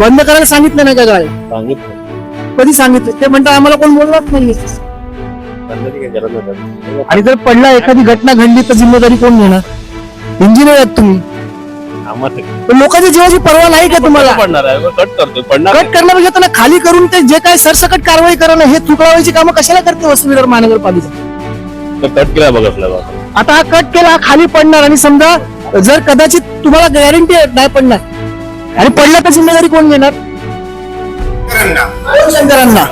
बंद करायला सांगितलं नाही का गाळे सांगितलं. कधी सांगितलं? ते म्हणतात आम्हाला कोण बोललाच नाही. सांगण्याची काही गरज नाही आणि जर पडला एखादी घटना घडली तर जिम्मेदारी कोण घेणार? इंजिनियर आहेत तुम्ही. आम्हाला पण लोकांच्या जीवाची पर्वा नाही का तुम्हाला? पडणार आहे? कट करतोय. पडणार कट करण्यापेक्षा त्यांना खाली करून ते जे काय सरसकट कारवाई करणं हे चुकवायची कामं कशाला करते वसई विरार महानगरपालिका? कट केला बघ आपल्याला. आता हा कट केला हा खाली पडणार. आणि समजा जर कदाचित तुम्हाला गॅरंटी नाही पडणार. आणि पडला तर जिम्मेदारी कोण घेणार? शंकरांना.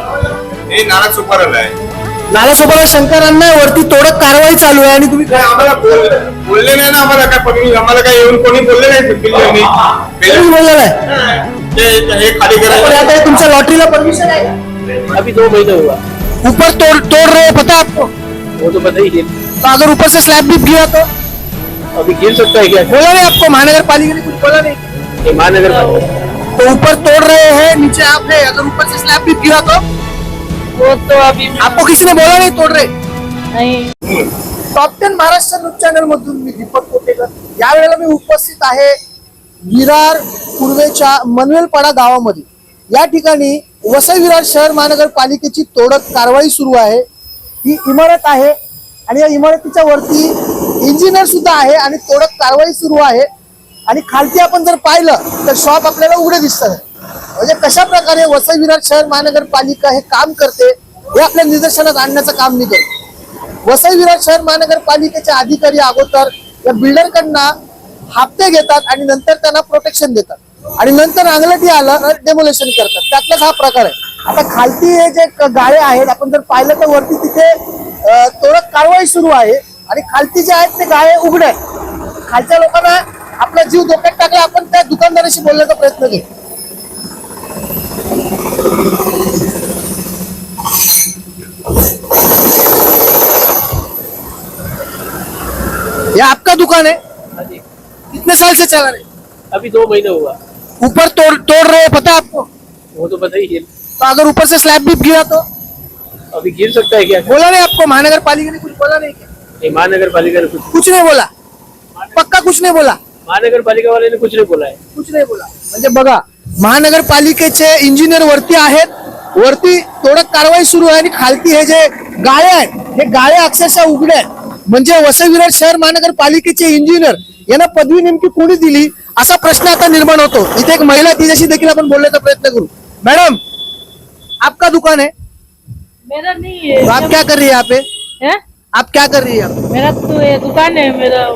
हे नाना सुपारला आहे. नालासोबत शंकरांना वरती तोडक कारवाई चालू आहे आणि तुम्ही काय आम्हाला बोल- बोलले नाही ना आम्हाला काय पण आम्हाला काय येऊन कोणी बोलले नाही कोणी बोललेलं आहे? ते हे खाली पण आता हे तुमच्या लॉटरीला परमिशन आहे का? अभी दो महीने हुआ ऊपर तोड़ तोड़ रहे हैं, पता है आपको? वो तो पता ही है। तो अगर ऊपर से स्लैब भी गिरा तो? अभी गिर सकता है क्या? बोला नहीं आपको महानगर पालिका ने कुछ बोला नहीं। ये महानगर तो ऊपर तोड़ रहे हैं नीचे आप है अगर ऊपर से स्लैब भी गिरा तो? वो तो अभी आपको किसी ने बोला नहीं तोड़ रहे? नहीं। Top ten Maharashtra news channel मधून मी दीपक कोटेकर. या वेळेला मी उपस्थित आहे विरार पूर्वेच्या मनवेलपाडा गावामध्ये. या ठिकाणी वसई विरार शहर महानगरपालिकेची तोडक कारवाई सुरू आहे. ही इमारत आहे आणि या इमारतीच्या वरती इंजिनियर सुद्धा आहे आणि तोडक कारवाई सुरू आहे. आणि खालती आपण जर पाहिलं तर शॉप आपल्याला उघडे दिसतात म्हणजे कशा प्रकारे वसई विरार शहर महानगरपालिका हे काम करते हे आपल्या निदर्शनात आणण्याचं काम मी करतो वसई विरार शहर महानगरपालिकेचे अधिकारी अगोदर या बिल्डरकडनं हप्ते घेतात आणि नंतर त्यांना प्रोटेक्शन देतात. आणि नंतर अंगलटी आलं डेमोलेशन करतात. त्यातलाच हा प्रकार आहे. आता खालती हे जे गाळे आहेत आपण जर पाहिलं तर वरती तिथे अं, तोडक कारवाई सुरू आहे. आणि खालती जे आहेत ते गाळे उघडे आहेत. खालच्या लोकांना आपला जीव धोक्यात टाकला आपण त्या दुकानदाराशी बोलण्याचा प्रयत्न केला. ये आपका दुकान है हाँ जी. कितने साल से चला रहे? अभी दो महीने हुआ। ऊपर तोड़ तोड़ रहे हैं पता है आपको? वो तो पता ही है। तो अगर ऊपर से स्लैब भी गिरा तो? अभी गिर सकता है क्या? बोला नहीं आपको महानगर पालिका ने कुछ बोला नहीं क्या? महानगर पालिका ने कुछ कुछ नहीं बोला। पक्का कुछ नहीं बोला? महानगर पालिका वाले ने कुछ नहीं बोला है कुछ नाही बोला. म्हणजे बघा महानगरपालिकेचे इंजिनियर वरती आहेत. वरती तोडक कारवाई सुरू आहे आणि खालती हे जे गाळे आहेत हे गाळे अक्षरशः उघडे आहेत. म्हणजे वसई विरार शहर महानगरपालिकेचे इंजिनियर यांना पदवी नेमकी कोणी दिली असा प्रश्न आता निर्माण होतो. इथे एक महिला तिच्याशी देखील आपण बोलण्याचा प्रयत्न करू. मॅडम आपका दुकान है मेरा नहीं है. तो आप क्या कर रही है यहाँ पे? हैं? आप क्या कर रही है? मेरा तो ये दुकान है मेरा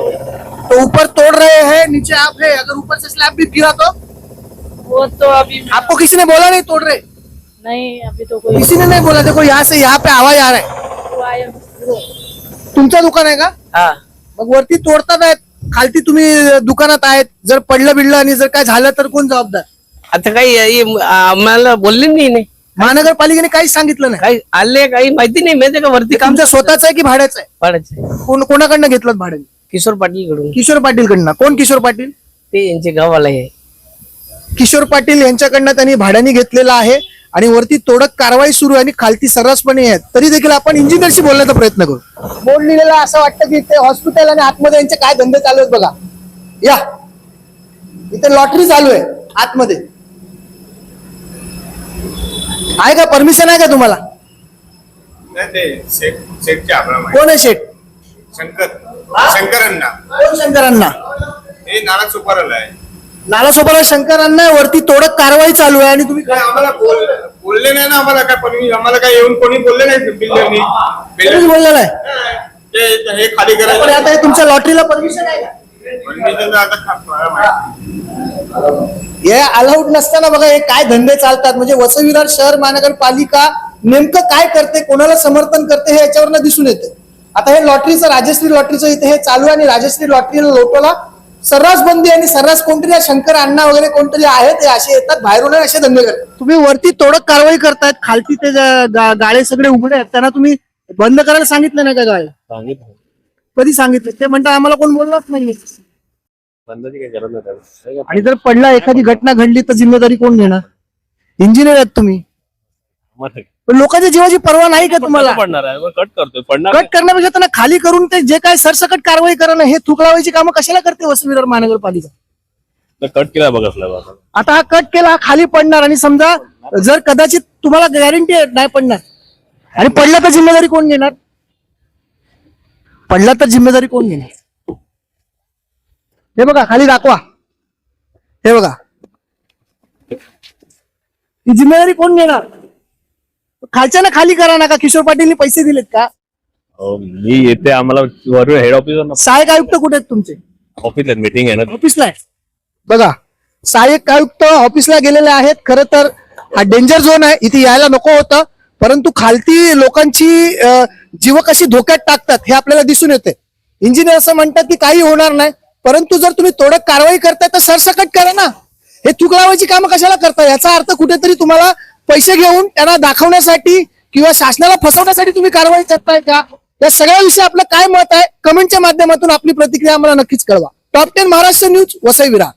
तो ऊपर तोड़ रहे हैं नीचे आप है अगर ऊपर से स्लैब भी गिरा तो? वो तो अभी आपको किसी ने बोला नहीं तोड़ रहे? नहीं अभी तो कोई किसी ने नहीं बोला देखो यहाँ से यहाँ पे आवाज आ रहा है। तुमचं दुकान आहे का? हाँ। मग वरती तोडतात आहेत खालती तुम्ही दुकानात आहेत जर पडलं बिडलं आणि जर काय झालं तर कोण जबाबदार? आता काही हे आम्हाला बोलले नाही नाही महानगरपालिकेने काहीच सांगितलं नाही. काही आले काही माहिती नाही माहिती का वरती काम तुमचं स्वतःच आहे की भाड्याचं आहे? पाडायचं कोण कोणाकडनं घेतलं भाड्याने? किशोर पाटील कडून किशोर पाटील कडनं कोण किशोर पाटील? ते यांचे गावाला आहे. किशोर पाटील यांच्याकडनं त्यांनी भाड्याने घेतलेलं आहे आणि वरती तोडक कारवाई सुरू आहे आणि खालती सर्रासपणे आहेत. तरी देखील आपण इंजिनियरशी बोलण्याचा प्रयत्न करू. बोर्ड लिहिलेला असं वाटतं की ते हॉस्पिटल आणि आतमध्ये यांचे काय धंदे चालू आहेत बघा. या. इथे लॉटरी चालू आहे आतमध्ये. आहे का? परमिशन आहे का तुम्हाला? कोण आहे शेठ शंकर. शंकरांना. कोण शंकरांना? हे नाना सुपारला आहे. नालासोबत शंकरांना वरती तोडक कारवाई चालू आहे आणि तुम्ही काय आम्हाला बोल बोलले नाही ना आम्हाला काय पण आम्हाला काय येऊन कोणी बोलले नाही बिल्डरनी कोणीच बोललेलं आहे ते हे खाली पण करायचं. आता हे तुमच्या लॉटरीला परमिशन आहे का? परमिशन आता खा- मला माहिती. हे अलाउड नसताना बघा हे काय धंदे चालतात? म्हणजे वसविरार शहर महानगरपालिका नेमकं काय करते? कोणाला समर्थन करते? हे याच्यावरनं दिसून येते. आता हे लॉटरीचं राजश्री लॉटरीचं इथे हे चालू आहे आणि राजश्री लॉटरी लोटोला सर्रास बंदी आणि सर्रास कोणतरी या शंकर अण्णा वगैरे कोणतरी आहेत ते असे येतात बाहेरून असे धंदे करतात. तुम्ही वरती तोडक कारवाई करतायत खालती ते गा- गा- गाळे सगळे उघडे आहेत. त्यांना तुम्ही बंद करायला सांगितलं नाही का गाळे? सांगितलं. कधी सांगितलं? ते म्हणतात आम्हाला कोण बोललाच नाही सांगण्याची काही गरज नाही आणि जर पडला एखादी घटना घडली तर जिम्मेदारी कोण घेणार? इंजिनियर आहेत तुम्ही. आम्हाला पण लोकांच्या जीवाची पर्वा नाही का तुम्हाला? पडणार आहे? कट करतोय. पडणार कट करण्यापेक्षा त्यांना खाली करून ते जे काय सरसकट कारवाई करणं हे थुकलावायची कामं कशाला करते वसई विरार महानगरपालिका? कट केला बघ बा. आता हा कट केला खाली पडणार आणि समजा जर कदाचित तुम्हाला गॅरंटी नाही पडणार. आणि पडलं तर जिम्मेदारी कोण घेणार? पडलं तर जिम्मेदारी कोण घेणार? हे बघा खाली दाखवा. हे बघा. ही जिम्मेदारी कोण घेणार? खालच्या ना खाली करा ना का किशोर पाटीलनी पैसे दिलेत का? अहो, मी येते. आम्हाला वरून हेड ऑफिसवर सहाय्यक आयुक्त कुठे आहेत तुमचे? ऑफिसला मीटिंग आहे ना. ऑफिसला आहे. बघा सहाय्यक आयुक्त ऑफिसला गेलेले आहेत. खरं तर हा डेंजर झोन आहे. इथे यायला नको होतं. परंतु खालती लोकांची अं, जीव कशी धोक्यात टाकतात हे आपल्याला दिसून येते. इंजिनियर असं म्हणतात की काही होणार नाही. परंतु जर तुम्ही तोडक कारवाई करताय तर सरसकट करा ना. हे चूक लावायची कामं कशाला करताय याचा अर्थ कुठेतरी तुम्हाला पैसे घेऊन त्यांना दाखवण्यासाठी किंवा शासनाला फसवण्यासाठी तुम्ही कारवाई करताय का? या सगळ्या विषयी आपलं काय मत आहे? कमेंटच्या माध्यमातून आपली प्रतिक्रिया आम्हाला नक्कीच कळवा. Top ten Maharashtra news Vasai Virar